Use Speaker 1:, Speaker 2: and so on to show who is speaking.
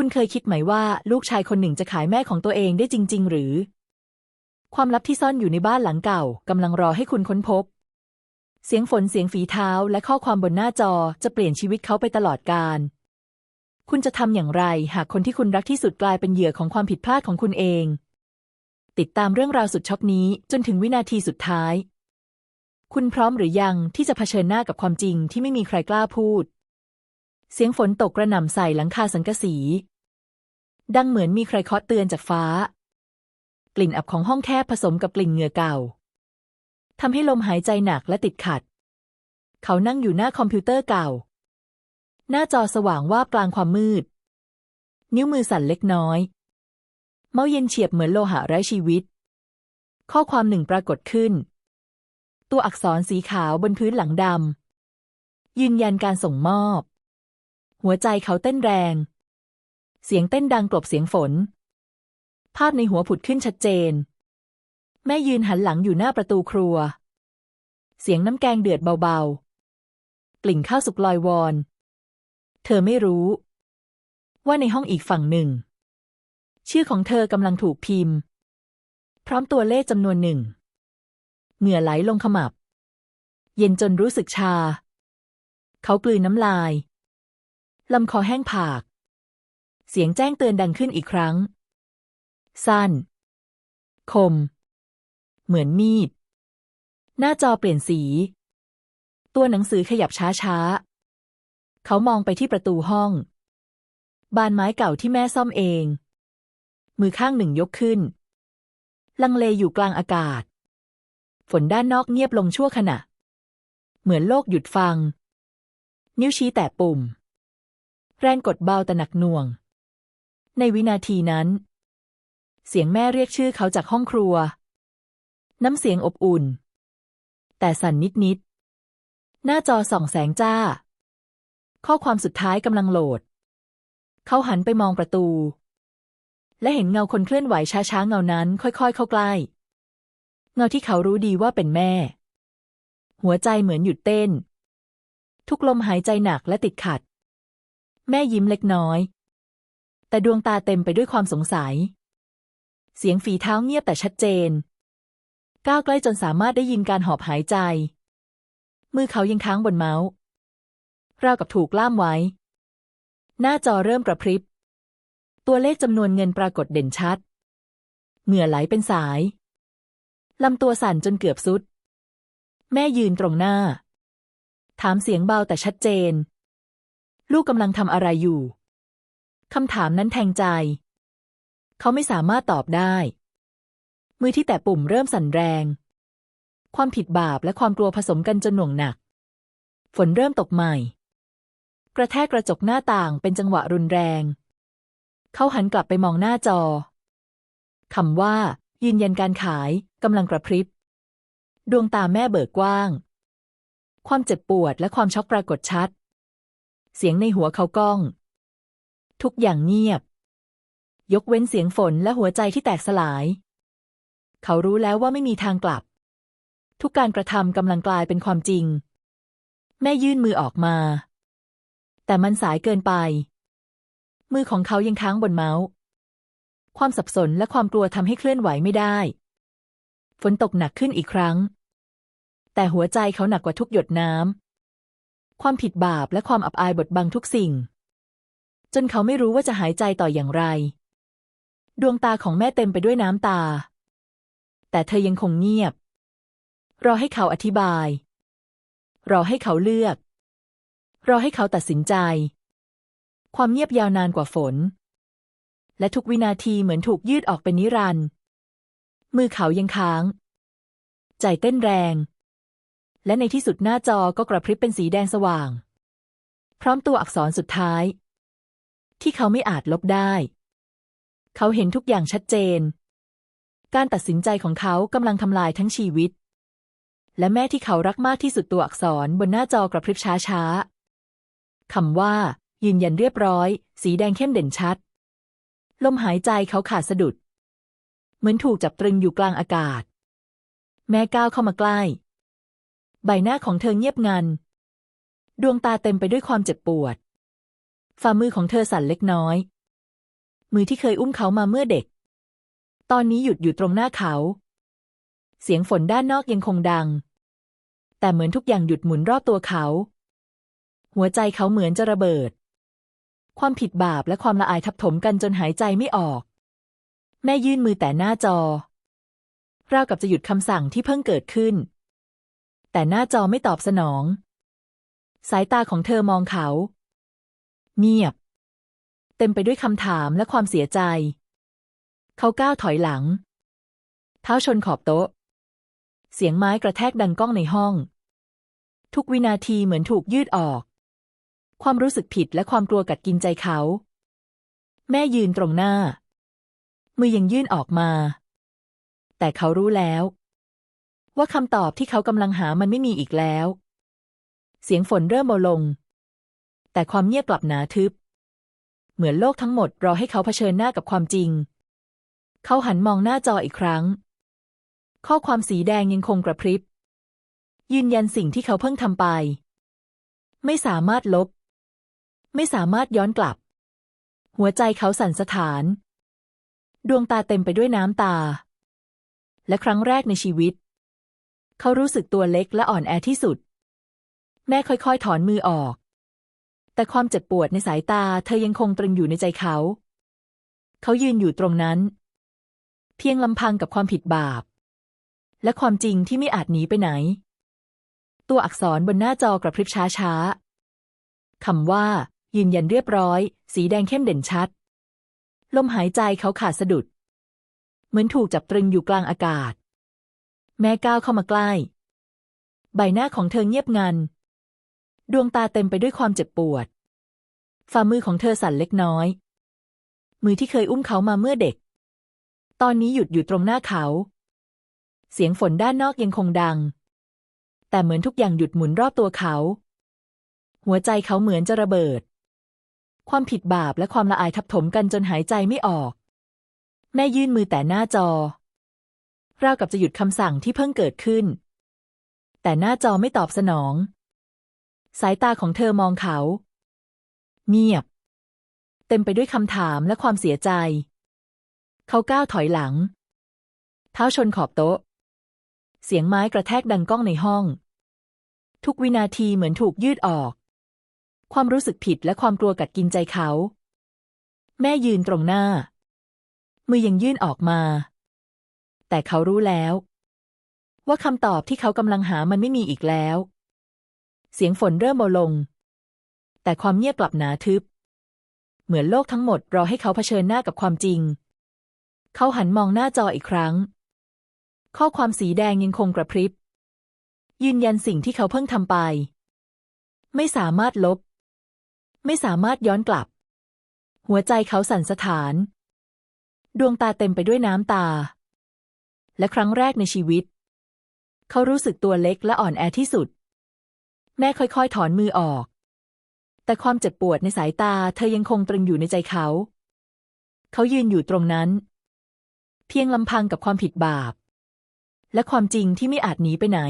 Speaker 1: คุณเคยคิดไหมว่าลูกชายคนหนึ่งจะขายแม่ของตัวเองได้จริง ๆ หรือ ความลับที่ซ่อนอยู่ในบ้านหลังเก่ากำลังรอให้คุณค้นพบ เสียงฝนเสียงฝีเท้าและข้อความบนหน้าจอจะเปลี่ยนชีวิตเขาไปตลอดกาลคุณจะทำอย่างไร หากคนที่คุณรักที่สุดกลายเป็นเหยื่อของความผิดพลาดของคุณเอง ติดตามเรื่องราวสุดช็อกนี้จนถึงวินาทีสุดท้าย คุณพร้อมหรือยังที่จะเผชิญหน้ากับความจริงที่ไม่มีใครกล้าพูด เสียงฝนตกกระหน่ำใส่หลังคาสังกะสี ดังเหมือนมีใครเคาะเตือนจากฟ้า กลิ่นอับของห้องแคบผสมกับกลิ่นเหงื่อเก่าทำให้ลมหายใจหนักและติดขัด เขานั่งอยู่หน้าคอมพิวเตอร์เก่า หน้าจอสว่างว่ากลางความมืด นิ้วมือสั่นเล็กน้อย เมาเย็นเฉียบเหมือนโลหะไร้ชีวิต ข้อความหนึ่งปรากฏขึ้น ตัวอักษรสีขาวบนพื้นหลังดำยืนยันการส่งมอบ หัวใจเขาเต้นแรง เสียงเต้นดังกลบเสียงฝน ภาพในหัวผุดขึ้นชัดเจน แม่ยืนหันหลังอยู่หน้าประตูครัว เสียงน้ำแกงเดือดเบาๆ กลิ่นข้าวสุกลอยวอน เธอไม่รู้ ว่าในห้องอีกฝั่งหนึ่ง ชื่อของเธอกำลังถูกพิมพ์ พร้อมตัวเลขจำนวนหนึ่ง เหงื่อไหลลงขมับ เย็นจนรู้สึกชา เขากลืนน้ำลาย ลำคอแห้งผาก เสียงแจ้งเตือนดังขึ้นอีกครั้ง สั้น คม เหมือนมีด หน้าจอเปลี่ยนสี ตัวหนังสือขยับช้าๆ เขามองไปที่ประตูห้อง บานไม้เก่าที่แม่ซ่อมเอง มือข้างหนึ่งยกขึ้น ลังเลอยู่กลางอากาศ ฝนด้านนอกเงียบลงชั่วขณะ เหมือนโลกหยุดฟัง นิ้วชี้แตะปุ่ม แรงกดเบาแต่หนักหน่วง ในวินาทีนั้น เสียงแม่เรียกชื่อเขาจากห้องครัว น้ำเสียงอบอุ่น แต่สั่นนิดๆ หน้าจอส่องแสงจ้า ข้อความสุดท้ายกำลังโหลด เขาหันไปมองประตู และเห็นเงาคนเคลื่อนไหวช้าๆ เงานั้น ค่อยๆ เข้าใกล้ เงาที่เขารู้ดีว่าเป็นแม่ หัวใจเหมือนหยุดเต้น ทุกลมหายใจหนักและติดขัด แม่ยิ้มเล็กน้อย แต่ดวงตาเต็มไปด้วยความสงสัย เสียงฝีเท้าเงียบแต่ชัดเจน ก้าวใกล้จนสามารถได้ยินการหอบหายใจ มือเขายังค้างบนเมาส์ราวกับถูกล่ามไว้ หน้าจอเริ่มกระพริบ ตัวเลขจำนวนเงินปรากฏเด่นชัด เหงื่อไหลเป็นสาย ลำตัวสั่นจนเกือบสุด แม่ยืนตรงหน้า ถามเสียงเบาแต่ชัดเจน ลูกกำลังทำอะไรอยู่คำถามนั้นแทงใจ เขาไม่สามารถตอบได้ มือที่แตะปุ่มเริ่มสั่นแรง ความผิดบาปและความกลัวผสมกันจนหน่วงหนัก ฝนเริ่มตกใหม่ กระแทกกระจกหน้าต่างเป็นจังหวะรุนแรง เขาหันกลับไปมองหน้าจอคำว่า ยืนยันการขายกำลังกระพริบ ดวงตาแม่เบิกกว้าง ความเจ็บปวดและความช็อกปรากฏชัด เสียงในหัวเขาก้อง ทุกอย่างเงียบ ยกเว้นเสียงฝนและหัวใจที่แตกสลาย เขารู้แล้วว่าไม่มีทางกลับ ทุกการกระทำกำลังกลายเป็นความจริง แม่ยื่นมือออกมา แต่มันสายเกินไป มือของเขายังค้างบนเมาส์ ความสับสนและความกลัวทำให้เคลื่อนไหวไม่ได้ ฝนตกหนักขึ้นอีกครั้ง แต่หัวใจเขาหนักกว่าทุกหยดน้ำ ความผิดบาปและความอับอายบดบังทุกสิ่ง จนเขาไม่รู้ว่าจะหายใจต่ออย่างไร ดวงตาของแม่เต็มไปด้วยน้ำตา แต่เธอยังคงเงียบ รอให้เขาอธิบาย รอให้เขาเลือก รอให้เขาตัดสินใจ ความเงียบยาวนานกว่าฝน และทุกวินาทีเหมือนถูกยืดออกเป็นนิรันดร์มือเขายังค้าง ใจเต้นแรง และในที่สุดหน้าจอก็กระพริบเป็นสีแดงสว่าง พร้อมตัวอักษรสุดท้าย ที่เขาไม่อาจลบได้ เขาเห็นทุกอย่างชัดเจน การตัดสินใจของเขากำลังทำลายทั้งชีวิต และแม่ที่เขารักมากที่สุดตัวอักษรบนหน้าจอกระพริบช้าๆคำว่า ยืนยันเรียบร้อย สีแดงเข้มเด่นชัด ลมหายใจเขาขาดสะดุด เหมือนถูกจับตรึงอยู่กลางอากาศ แม่ก้าวเข้ามาใกล้ ใบหน้าของเธอเงียบงัน ดวงตาเต็มไปด้วยความเจ็บปวด ฝ่ามือของเธอสั่นเล็กน้อย มือที่เคยอุ้มเขามาเมื่อเด็ก ตอนนี้หยุดอยู่ตรงหน้าเขา เสียงฝนด้านนอกยังคงดัง แต่เหมือนทุกอย่างหยุดหมุนรอบตัวเขา หัวใจเขาเหมือนจะระเบิด ความผิดบาปและความละอายทับถมกันจนหายใจไม่ออก แม่ยื่นมือแต่หน้าจอราวกับจะหยุดคำสั่งที่เพิ่งเกิดขึ้น แต่หน้าจอไม่ตอบสนอง สายตาของเธอมองเขา เงียบ เต็มไปด้วยคำถามและความเสียใจ เขาก้าวถอยหลัง เท้าชนขอบโต๊ะ เสียงไม้กระแทกดังก้องในห้อง ทุกวินาทีเหมือนถูกยืดออก ความรู้สึกผิดและความกลัวกัดกินใจเขา แม่ยืนตรงหน้า มือยังยื่นออกมา แต่เขารู้แล้ว ว่าคำตอบที่เขากำลังหามันไม่มีอีกแล้ว เสียงฝนเริ่มเบาลง แต่ความเงียบกลับหนาทึบ เหมือนโลกทั้งหมดรอให้เขาเผชิญหน้ากับความจริง เขาหันมองหน้าจออีกครั้ง ข้อความสีแดงยังคงกระพริบ ยืนยันสิ่งที่เขาเพิ่งทำไป ไม่สามารถลบ ไม่สามารถย้อนกลับ หัวใจเขาสั่นสะท้าน ดวงตาเต็มไปด้วยน้ำตา และครั้งแรกในชีวิต เขารู้สึกตัวเล็กและอ่อนแอที่สุด แม่ค่อยๆ ถอนมือออก แต่ความเจ็บปวดในสายตาเธอยังคงตรึงอยู่ในใจเขา เขายืนอยู่ตรงนั้น เพียงลำพังกับความผิดบาป และความจริงที่ไม่อาจหนีไปไหน ตัวอักษรบนหน้าจอกระพริบช้าๆคำว่า ยืนยันเรียบร้อย สีแดงเข้มเด่นชัด ลมหายใจเขาขาดสะดุด เหมือนถูกจับตรึงอยู่กลางอากาศ แม่ก้าวเข้ามาใกล้ ใบหน้าของเธอเงียบงัน ดวงตาเต็มไปด้วยความเจ็บปวด ฝ่ามือของเธอสั่นเล็กน้อย มือที่เคยอุ้มเขามาเมื่อเด็ก ตอนนี้หยุดอยู่ตรงหน้าเขา เสียงฝนด้านนอกยังคงดัง แต่เหมือนทุกอย่างหยุดหมุนรอบตัวเขา หัวใจเขาเหมือนจะระเบิด ความผิดบาปและความละอายทับถมกันจนหายใจไม่ออก แม่ยื่นมือแต่หน้าจอ ราวกับจะหยุดคำสั่งที่เพิ่งเกิดขึ้น แต่หน้าจอไม่ตอบสนอง สายตาของเธอมองเขา เงียบ เต็มไปด้วยคำถามและความเสียใจ เขาก้าวถอยหลัง เท้าชนขอบโต๊ะ เสียงไม้กระแทกดังก้องในห้อง ทุกวินาทีเหมือนถูกยืดออก ความรู้สึกผิดและความกลัวกัดกินใจเขา แม่ยืนตรงหน้า มือยังยื่นออกมา แต่เขารู้แล้ว ว่าคำตอบที่เขากำลังหามันไม่มีอีกแล้ว เสียงฝนเริ่มเบาลง แต่ความเงียบกลับหนาทึบ เหมือนโลกทั้งหมดรอให้เขาเผชิญหน้ากับความจริง เขาหันมองหน้าจออีกครั้ง ข้อความสีแดงยังคงกระพริบ ยืนยันสิ่งที่เขาเพิ่งทำไป ไม่สามารถลบ ไม่สามารถย้อนกลับ หัวใจเขาสั่นสะท้าน ดวงตาเต็มไปด้วยน้ำตา และครั้งแรกในชีวิต เขารู้สึกตัวเล็กและอ่อนแอที่สุด แม่ค่อยๆ ถอนมือออก แต่ความเจ็บปวดในสายตาเธอยังคงตรึงอยู่ในใจเขา เขายืนอยู่ตรงนั้น เพียงลำพังกับความผิดบาป และความจริงที่ไม่อาจหนีไปไหน